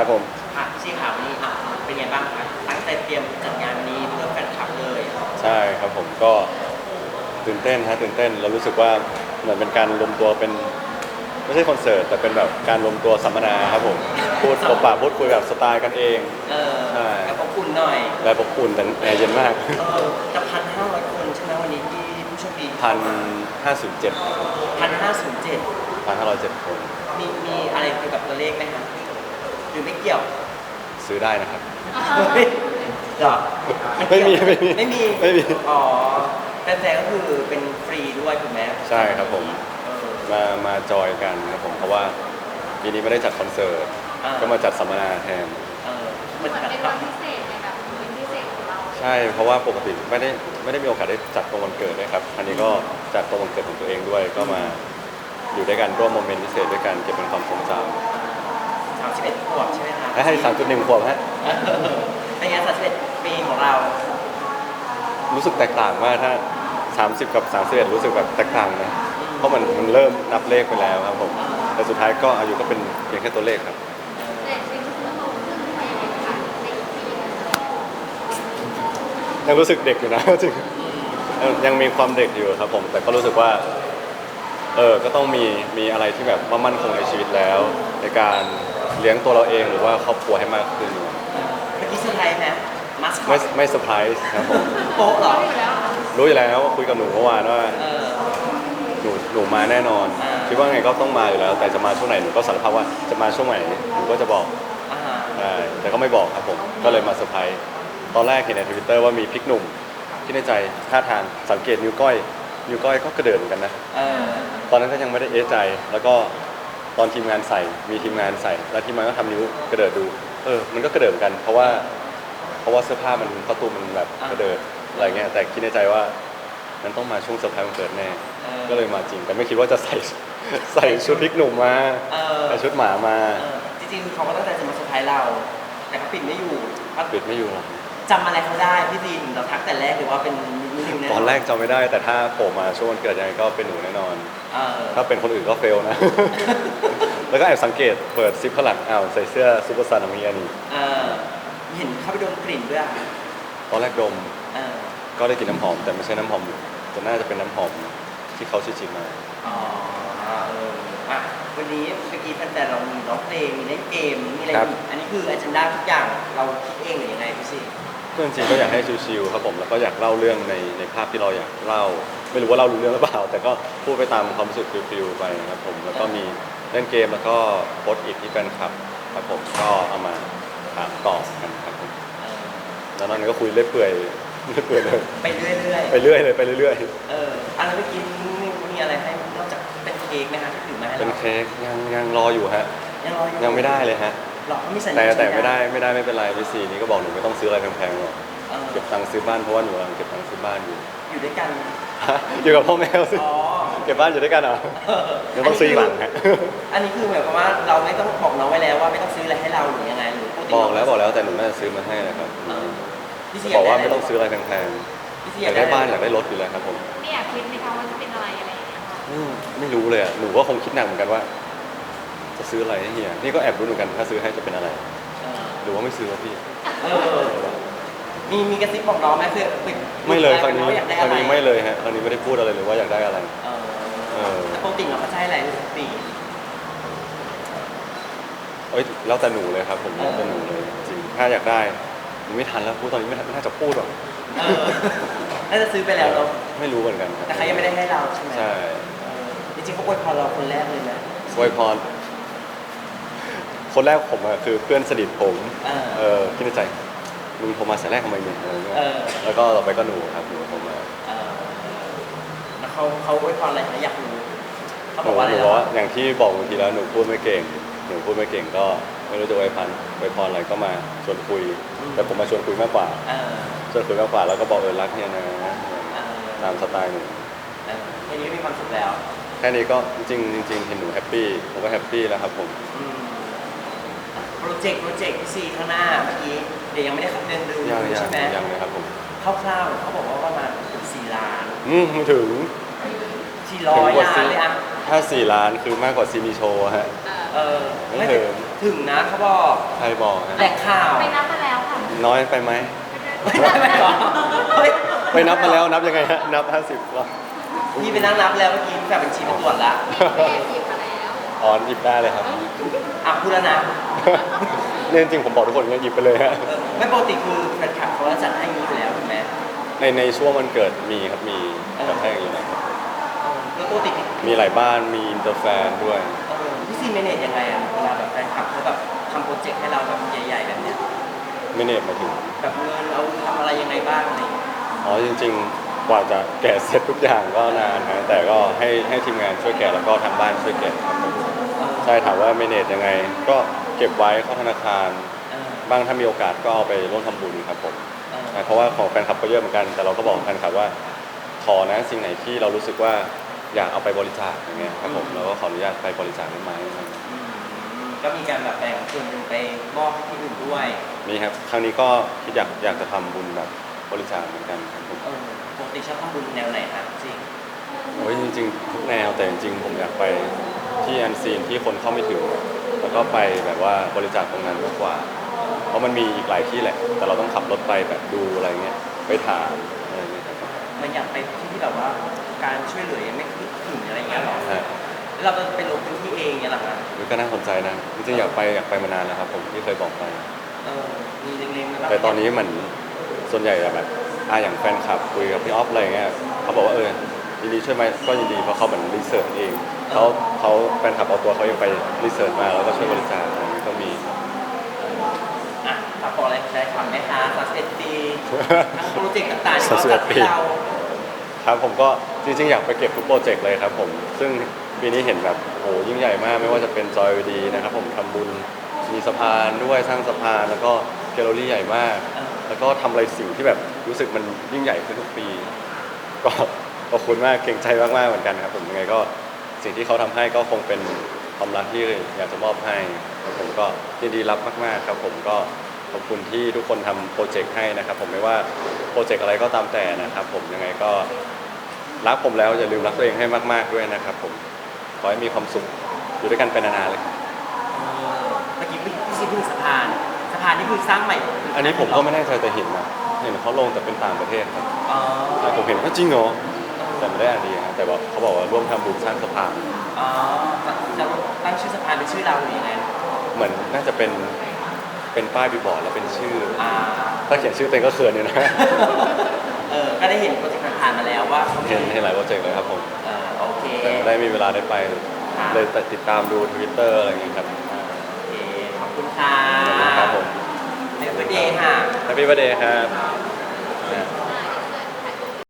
ครับผม ค่ะพี่ชีขาววันนี้อะเป็นไงบ้างคะตั้งใจเตรียมจัดงานวันนี้เพื่อแฟนคลับเลยใช่ครับผมก็ตื่นเต้นฮะตื่นเต้นเรารู้สึกว่าเหมือนเป็นการรวมตัวเป็นไม่ใช่คอนเสิร์ตแต่เป็นแบบการรวมตัวสัมมนาครับผมพูดปะปะพูดคุยแบบสไตล์กันเอง เออใช่ แล้วก็คุณหน่อยแบบอบอุ่นแต่แอร์เย็นมากเออจะพันห้าร้อยคนใช่ไหมวันนี้ที่ผู้โชคดีพันห้าสิบเจ็ดพันห้าศูนย์เจ็ดพันห้าร้อยเจ็ดคนมีมีอะไรเกี่ยวกับตัวเลขไหมคะ หรือไม่เกี่ยว ซื้อได้นะครับ เฮ้ยเหรอไม่มีไม่มีไม่มีไม่มี อ๋อแต่แต่ก็คือเป็นฟรีด้วยถูกไหมใช่ครับผมเออ มามาจอยกันครับผมเพราะว่าปีนี้ไม่ได้จัดคอนเสิร์ตอ่า ก็มาจัดสัมมนาแทน เออเหมัมืนอนแบบเป็นวันพิเศษในแบบเป็นพิเศษของเราใช่เพราะว่าปกติไม่ได้ไม่ได้มีโอกาสได้จัดตรงวันเกิดด้วยครับอันนี้ก็จัดตรงวันเกิดของตัวเองด้วยก็มาอยู่ด้วยกันร่วมโมเมนต์พิเศษด้วยกันเก็บเป็นความทรงจ สามสิบเอ็ดขวบใช่ไหมคะำให้สามจุดหนึ่งขวบฮะเออเป็นไงสามสิบเอ็ดปีของเรารู้สึกแตกต่างมากถ้า 30 กับ 31 รู้สึกแบบแตกต่างนะ เพราะมันมันเริ่มนับเลขไปแล้วครับผม แต่สุดท้ายก็อายุก็เป็นเพียงแค่ตัวเลขครับแต่จริงๆคือโตขึ้นไปในค่ะในอีกปีหนึงยังรู้สึกเด็กอยู่นะจริงเออยังมีความเด็กอยู่ครับผม แต่ก็รู้สึกว่า เออ ก็ต้องมีมีอะไรที่แบบว่ามั่นคงในชีวิตแล้ว ในการ เลี้ยงตัวเราเองหรือว่าครอบครัวให้มากขึ้นเมื่อกี้เซอร์ไพรส์ไหมมัสคอไม่ตไม่เซอร์ไพรส์ครับผมโป๊ะเหรออยู่แล้วรู้อยู่แล้วคุยกับหนูเมื่อวานว่าเออ หนูหนูมาแน่นอน อ่า คิดว่าไงก็ต้องมาอยู่แล้ว แต่จะมาช่วงไหนหนูก็สารภาพว่าจะมาช่วงไหนหนูก็จะบอกอ่าฮะใช่แต่ก็ไม่บอกครับผมก็เลยมาเซอร์ไพรส์ตอนแรกเห็นในทวิตเตอร์ว่ามีพริกหนุ่มที่ในใจท่าทางสังเกตนิ้วก้อยนิ้วก้อยก็กระเดิดเหมือนกันนะ เออตอนนั้นก็ยังไม่ได้เอะใจ แล้วก็ต อนทีมงานใส่มีทีมงานใส่ แล้วทีมงานก็ทำนิ้วกระเดิดดู เออ มันก็กระเดิดเหมือนกัน เพราะว่า เพราะว่าเสื้อผ้ามันประตูมันแบบกระเดิดอะไรเงี้ยแต่คิดในใจว่ามันต้องมาช่วงเซอร์ไพรส์วันเกิดแน่เออ ก็เลยมาจริง แต่ไม่คิดว่าจะใส่ ใส่ชุดพริกหนุ่มมาเออ ใส่ชุดหมามาเออจริงๆเขาก็ตั้งใจจะมาเซอร์ไพรส์เรา แต่เขาปิดไม่อยู่เขาปิดไม่อยู่หรอกจำอะไรเขาได้พี่ดีนเราทักแต่แรกหรือว่าเป็นนิวแน่ตอนแรกจำไม่ได้ แต่ถ้าโผล่มาช่วงวันเกิดยังไงก็เป็นหนูแน่นอน เออถ้าเป็นคนอื่นก็เฟลนะ แล้วก็แอบสังเกตเปิดซิปข้างหลังอ้าวใส่เสื้อซูเปอร์ซันอเมียนี่เออเห็นเขาไปดมกลิ่นด้วยอะตอนแรกดมเออก็ได้กลินน้ำหอม แต่ไม่ใช่น้ำหอมแต่น่าจะเป็นน้ำหอมที่เขาชิมๆมา อ๋อเอออะวันนี้เมื่อกี้แฟนๆเรามีร้องเพลงมีเล่นเกมมีอะไรครับ อีกอันนี้คืออ g จ n d a ทุกอย่างเราคิดเองหรือยังไงพี่สิก็จริงๆก็อยากให้ชิวๆครับผมแล้วก็อยากเล่าเรื่องในในภาพที่เราอยากเล่า ไม่รู้ว่าเรารู้เรื่องหรือเปล่า แต่ก็พูดไปตามความรู้สึกฟิลๆไปครับผมแล้วก็มี เล่นเกมแล้วก็โพสต์อิทที่แฟนคลับครับผมก็เอามาถามตอบกันครับผมเออแล้วนอกนั้นก็คุยเรื่อยเปื่อยเรื่อยเปื่อยเลยไปเรื่อยไปเรื่อยเลยไปเรื่อยๆ เอออะไรเมื่อกี้มีมีอะไรให้นอกจากเป็นเค้กไหมคะที่ถือมาให้ๆ เป็นเราเค้กยังยังรออยู่ฮะ ยังรออยู่ยังไม่ได้เลยฮะ หรอเขามีสัญญาแต่แต่สัญญาไม่ได้ไม่ได้ไม่เป็นไรพี่ซีนี่ก็บอกหนูไม่ต้องซื้ออะไรแพงๆหรอกเออเก็บตังค์ซื้อบ้านเพราะว่าหนูกำลังเก็บตังค์ซื้อบ้านอยู่ อยู่ด้วยกัน อยู่กับพ่อแม่สิอ๋อ เก็บบ้านอยู่ด้วยกันเหรอเออยังต้องซื้ออีกหลังฮะ อันนี้คือหมายความว่าเราไม่ต้องบอกน้องไว้แล้วว่าไม่ต้องซื้ออะไรให้เราหรือยังไงหรือปติบอกแล้วบอกแล้วแต่หนูน่าจะซื้อมาให้นะครับเออพี่ซีบอกว่าด้ะรไม่ต้องซื้ออะไรแพงพี่ซีๆอยากได้บ้านอยากได้รถอยู่แล้วครับผมไม่อยากคิดไหมคะว่าจะเป็นอะไรอะไรอย่างเงี้ยค่ะอืมไม่รู้เลยอะหนูก็คงคิดหนักเหมือนกันว่า จะซื้ออะไรให้เฮียนี่ก็แอบรู้เหมือนกันถ้าซื้อให้จะเป็นอะไรเออหรือว่าไม่ซื้อวะพี่ เออ มีมีกระซิบบอกน้องไหมคือปิดไม่เลยครั้งนี้น้องอยากได้คอะรั้งไรนี้ไม่เลยฮะครั้งนี้ไม่ได้พูดอะไรเลยว่าอยากได้อะไร เออเออ แต่ปกติเราก็ใช้อะไรทุกปีเอ้ยแล้วแต่หนูเลยครับ ผมแล้วแต่หนูเลยจริงถ้าอยากได้หนูไม่ทันแล้วพูดตอนนี้ไม่ทันไม่น่าจะพูดหรอกเออน่าจะซื้อไปแล้วเนาะไม่รู้เหมือนกันครับแต่เขายังไม่ได้ให้เราใช่ไหมใช่เออจริงๆเขาอวยพรเราคนแรกเลยนะอวยพร คนแรกผมอะคือเพื่อนสนิทผม เออเออคิดในใจ มึงโทรมาสายแรกทำไมเนี่ยอะไรเงี้ยเออ แล้วก็ต่อไปก็หนูครับหนูโทรมาเออแล้วเขาเขาอวยพรอะไรนะอยากรู้เขาหบนูอกว่าอะไรหนูนะบอกว่าอย่างที่บอกบางทีแล้วหนูพูดไม่เก่ง หนูพูดไม่เก่งก็ไม่รู้จะอวยพรอวยพรอะไรก็มาชวนคุย แต่ผมมาชวนคุยมากกว่าเออชวนคุยมากกว่าแล้วก็บอกเออรักเนี่ยนะเออตามสไตล์หนู เออแค่นี้ก็มีความสุขแล้วแค่นี้ก็จริงๆจริงๆเห็นหนูแฮปปี้ผมก็แฮปปี้แล้วครับผม อืมโปรเจกต์โปรเจกต์ที่ซีข้างหน้าเมื่อกี้เดี๋ยวยังไม่ได้ขับ เดินดูยังยังใช่ไหมยังเลยครับผมคร่าวๆเขาบอกว่าประมาณสี่ล้านอืมไม่ถึง สี่ร้อยถึงกว่าล้านซีเลยอะถ้าสี่ล้านคือมากกว่าซีมีโชว์ฮะเออเออไม่ถึงถึงนะเขาบอกใครบอกฮะ แหลกข่าวไปนับมาแล้วค่ะน้อยไปไหม ไม่ได้ไม่หรอเฮ้ยไปนับมาแล้วนับยังไงฮะ นับ 50ก็พี่ไปนั่งนับแล้วเมื่อกี้แบบบัญชีไปตรวจละแม่หยิบมาแล้วอ๋อหยิบได้เลยครับอะพูดแล้วนะ เนี่ยจริงๆผมบอกทุกคนเนี่ยหยิบไปเลยฮะเออไม่ปกติคือแฟนคลับเขาจะจัดให้อย่างนี้อยู่แล้วถูกไหมในในช่วงวันเกิดมีครับมีกระแทกอยู่นะครับเออแล้วปกติพี่มีหลายบ้านมีอินเตอร์แฟนด้วย เออพี่ซีเมเนจยังไงอะเวลาแบบแฟนคลับเขาแบบทำโปรเจกต์ให้เราแบบใหญ่ๆแบบเนี้ยไม่เน็ตมาถึง แบบเงินเอาทำอะไรยังไงบ้างอะไรอย่างเงี้ยอ๋อจริงๆ กว่าจะแกะเสร็จทุกอย่างก็นานนะแต่ก็ให้ให้ทีมงานช่วยแกะแล้วก็ทางบ้านช่วยแกะครับผมเออ ใช่ถามว่าเมเนจยังไง ก็ เก็บไว้เข้าธนาคาร เออบ้างถ้ามีโอกาสก็เอาไปร่วมทำบุญครับผมเออใช่เพราะว่าของแฟนคลับก็เยอะเหมือนกัน แต่เราก็บอกแฟนคลับว่า ขอนะสิ่งไหนที่เรารู้สึกว่าอยากเอาไปบริจาคอย่างเงี้ยครับผมเราก็ขออนุญาตไปบริจาคได้ไหมอืมก็มีการแบบแบ่งส่วนหนึ่งไปมอบให้ที่อื่นด้วยนี่ครับครั้งนี้ก็คิดอยากอยากจะทำบุญแบบบริจาคเหมือนกันครับผม เออปกติชอบทำบุญแนวไหนครับจริงโอ้ยจริงๆทุกแนวแต่จริงๆผมอยากไปที่อันซีนที่คนเข้าไม่ถึง แล้วก็ไปแบบว่าบริจาคตรงนั้นมากกว่า เพราะมันมีอีกหลายที่แหละ แต่เราต้องขับรถไปแบบดูอะไรเงี้ยไปถามอะไรเงี้ยครับมันอยากไปที่ที่แบบว่าการช่วยเหลือยังไม่ถึงอะไรอย่างเงี้ยหรอใช่แล้วเราไปลงพื้นที่เองเนี่ยหรอครับมันก็น่าสนใจนะจริงๆอยากไปอยากไปมานานแล้วครับผมที่เคยบอกไป เออมีเล็งๆไหมครับแต่ตอนนี้เหมือนส่วนใหญ่อะแบบอะอย่างแฟนคลับคุยกับพี่ออฟอะไรเงี้ยเขาบอกว่าเออ ยินดีช่วยไหมก็ยินดีเพราะเขาเหมือนรีเสิร์ชเองเขาเขาแฟนคลับเอาตัวเขาเองไปรีเสิร์ชมาแล้วก็ช่วยบริจาคอะไรเงี้ยก็มี อะฝากบอกอะไรได้ทำไหมคะสามสิบเอ็ดปีทั้งโปรเจกต์ต่างๆที่เขา31จัดให้เราครับผมก็จริงๆ อยากไปเก็บทุกโปรเจกต์เลยครับผมซึ่งปีนี้เห็นแบบโอ้โหยิ่งใหญ่มากไม่ว่าจะเป็นจอยดีนะครับผมทำบุญมีสะพานด้วยสร้างสะพานแล้วก็แกลเลอรี่ใหญ่มากเออแล้วก็ทำอะไรสิ่งที่แบบรู้สึกมันยิ่งใหญ่ขึ้นทุกปี ก็ ขอบคุณมากเก่งใจมากๆเหมือนกันครับ ผมยังไงก็สิ่งที่เขาทำให้ก็คงเป็นความรักที่อยากจะมอบให้ครับผมก็ยินดีรับมากๆครับ ผมก็ขอบคุณที่ทุกคนทำโปรเจกต์ให้นะครับ ผมไม่ว่าโปรเจกต์อะไรก็ตามแต่นะครับ ผมยังไงก็รักผมแล้วอย่าลืมรักตัวเองให้มาก ๆด้วยนะครับ ผมขอให้มีความสุขอยู่ด้วยกันเป็นนานๆเลยครับเออเมื่อกี้พี่ซีพูดถึงสะพานสะพานนี่คือสร้างใหม่ อันนี้ผมก็ไม่แน่ใจแต่เห็นนะเห็นเขาลงแต่เป็นต่างประเทศครับอ๋อแต่ผมเห็นว่าจริงเหรอ แต่ไม่ได้อ่านดีนะแต่ว่าเขาบอกว่าร่วมทำบุญสร้างสะพานอ๋อจะตั้งชื่อสะพานเป็นชื่อเราหรือยังไงเหมือนน่าจะเป็นเป็นป้ายบิลบอร์ดแล้วเป็นชื่ออ่า ถ้าเขียนชื่อเต็งก็เขินอยู่นะ เออ ก็ได้เห็นโปรเจกต์ผ่านๆมาแล้วว่าเขามีเห็นเห็นหลายโปรเจกต์เลยครับผม เออโอเค แต่ไม่ได้มีเวลาได้ไปครับเลยแต่ติดตามดูทวิตเตอร์อะไรอย่างเงี้ยครับโอเค ขอบคุณค่ะขอบคุณครับผมเมกเดย์ค่ะ Happy birthday ครับ